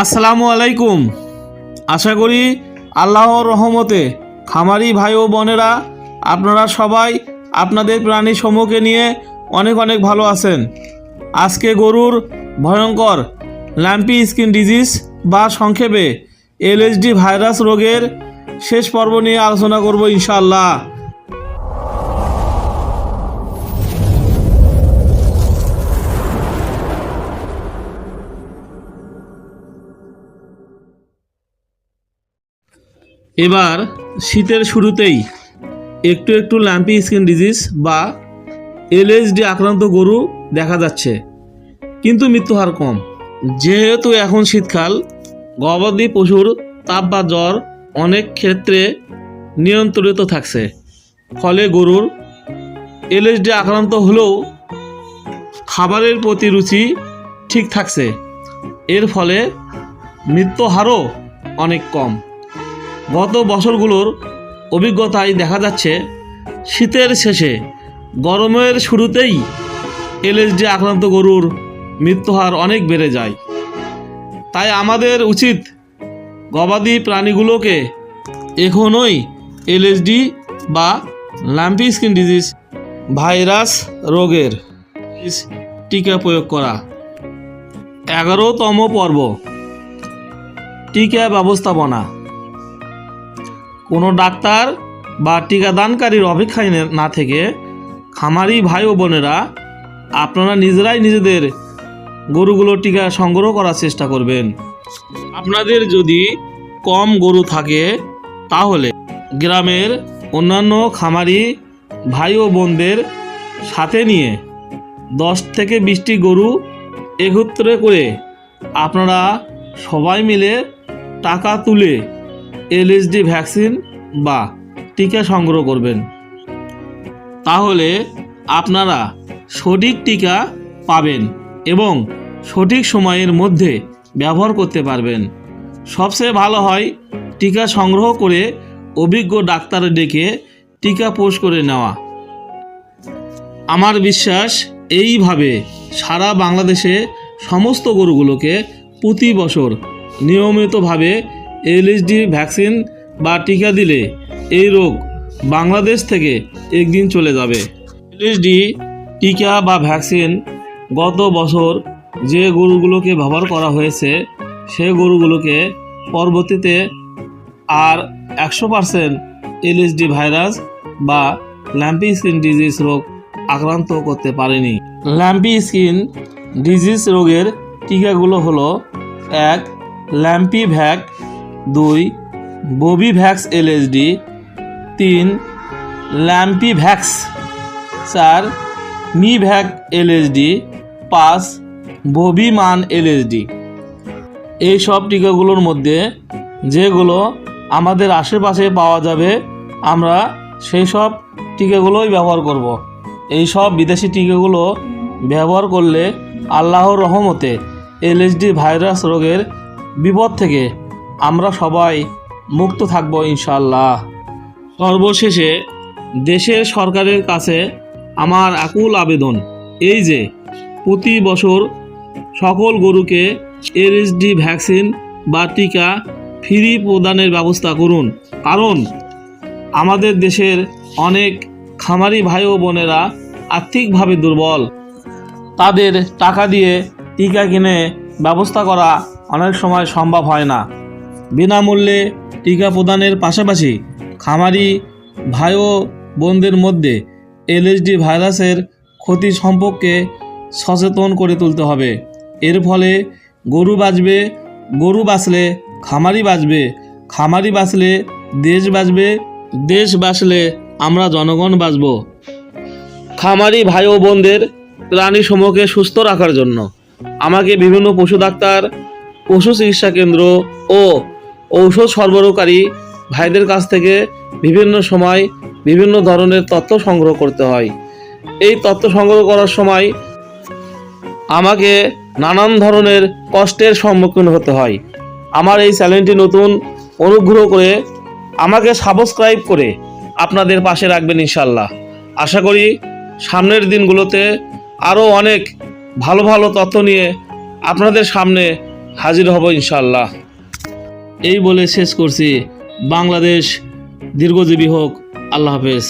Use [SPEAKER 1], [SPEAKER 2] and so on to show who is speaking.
[SPEAKER 1] আসসালামু আলাইকুম। আশা করি আল্লাহর রহমতে খামারি ভাই ও বোনেরা, আপনারা সবাই আপনাদের প্রাণী সমূহকে নিয়ে অনেক অনেক ভালো আছেন। আজকে গরুর ভয়ঙ্কর ল্যাম্পি স্কিন ডিজিজ বা সংক্ষেপে এলএসডি ভাইরাস রোগের শেষ পর্ব নিয়ে আলোচনা করব ইনশাআল্লাহ। এবার শীতের শুরুতেই একটু একটু ল্যাম্পি স্কিন ডিজিজ বা এলএসডি আক্রান্ত গরু দেখা যাচ্ছে। কিন্তু মৃত্যুহার কম। যেহেতু এখন শীতকাল, গবাদি পশুর তাপ বা জ্বর অনেক ক্ষেত্রে নিয়ন্ত্রিত থাকছে। ফলে গরুর এলএসডি আক্রান্ত হলেও খাবারের প্রতি রুচি ঠিক থাকছে। এর ফলে মৃত্যু হারও অনেক কম। গত বছরগুলোর অভিজ্ঞতায় দেখা যাচ্ছে, শীতের শেষে গরমের শুরুতেই এলএসডি আক্রান্ত গরুর মৃত্যুহার অনেক বেড়ে যায়। তাই আমাদের উচিত গবাদি প্রাণীগুলোকে এখনই এলএসডি বা ল্যাম্পি স্কিন ডিজিজ ভাইরাস রোগের টিকা প্রয়োগ করা। এগারোতম পর্ব, টিকা ব্যবস্থাপনা। কোনো ডাক্তার বা টিকাদানকারীর অপেক্ষায় নে- থেকে খামারি ভাই ও বোনেরা আপনারা নিজেরাই নিজেদের গরুগুলো টিকা সংগ্রহ করার চেষ্টা করবেন। আপনাদের যদি কম গরু থাকে, তাহলে গ্রামের অন্যান্য খামারি ভাই ও বোনদের সাথে নিয়ে দশ থেকে বিশটি গরু একত্রে করে আপনারা সবাই মিলে টাকা তুলে এলএসডি ভ্যাকসিন বা টিকা সংগ্রহ করবেন। তাহলে আপনারা সঠিক টিকা পাবেন এবং সঠিক সময়ের মধ্যে ব্যবহার করতে পারবেন। সবচেয়ে ভালো হয় টিকা সংগ্রহ করে অভিজ্ঞ ডাক্তার ডেকে টিকা পোষ করে নেওয়া। আমার বিশ্বাস এইভাবে সারা বাংলাদেশে সমস্ত গরুগুলোকে প্রতি বছর নিয়মিতভাবে এলএসডি ভ্যাকসিন বা টিকা দিলে এই রোগ বাংলাদেশ থেকে একদিন চলে যাবে। এলএসডি টিকা বা ভ্যাকসিন গত বছর যে গরুগুলোকে ব্যবহার করা হয়েছে, সে গরুগুলোকে পরবর্তীতে আর একশো পারসেন্ট এলএসডি ভাইরাস বা ল্যাম্পি স্কিন ডিজিজ রোগ আক্রান্ত করতে পারেনি। ল্যাম্পি স্কিন ডিজিজ রোগের টিকাগুলো হলো এক, ল্যাম্পি ভ্যাক দুই ববি ভ্যাক্স এলএসডি তিন ল্যাম্পি ভ্যাক্স চার মি ভ্যাক এলএসডি পাঁচ ববি মান এলএসডি এই সব টিকাগুলোর মধ্যে যেগুলো আমাদের আশেপাশে পাওয়া যাবে, আমরা সেই সব টিকাগুলোই ব্যবহার করব। এই সব বিদেশি টিকাগুলো ব্যবহার করলে আল্লাহর রহমতে এলএসডি ভাইরাস রোগের বিপদ থেকে আমরা সবাই মুক্ত থাকব ইনশাল্লাহ সর্বশেষে দেশের সরকারের কাছে আমার আকুল আবেদন, এই যে প্রতি বছর সকল গরুকে এলএসডি ভ্যাকসিন বা টিকা ফ্রি প্রদানের ব্যবস্থা করুন। কারণ আমাদের দেশের অনেক খামারি ভাই ও বোনেরা আর্থিকভাবে দুর্বল। তাদের টাকা দিয়ে টিকা কিনে ব্যবস্থা করা অনেক সময় সম্ভব হয় না। বিনামূল্যে টিকা প্রদানের পাশাপাশি খামারি ভাই ও বোনদের মধ্যে এলএসডি ভাইরাসের ক্ষতি সম্পর্কে সচেতন করে তুলতে হবে। এর ফলে গরু বাঁচবে, গরু বাঁচলে খামারি বাঁচবে, খামারি বাঁচলে দেশ বাঁচবে, দেশ বাঁচলে আমরা জনগণ বাঁচব। খামারি ভাই ও বোনদের প্রাণী সমূহকে সুস্থ রাখার জন্য আমাকে বিভিন্ন পশু ডাক্তার, পশু চিকিৎসা কেন্দ্র ও ঔষধ সরবরাহকারী ভাইদের কাছ থেকে বিভিন্ন সময় বিভিন্ন ধরনের তথ্য সংগ্রহ করতে হয়। এই তথ্য সংগ্রহ করার সময় আমাকে নানান ধরনের কষ্টের সম্মুখীন হতে হয়। আমার এই চ্যানেলটি নতুন, অনুগ্রহ করে আমাকে সাবস্ক্রাইব করে আপনাদের পাশে রাখবেন ইনশাল্লাহ আশা করি সামনের দিনগুলোতে আরও অনেক ভালো ভালো তথ্য নিয়ে আপনাদের সামনে হাজির হব ইনশাল্লাহ এই বলে শেষ করছি। বাংলাদেশ দীর্ঘজীবী হোক। আল্লাহ হাফেজ।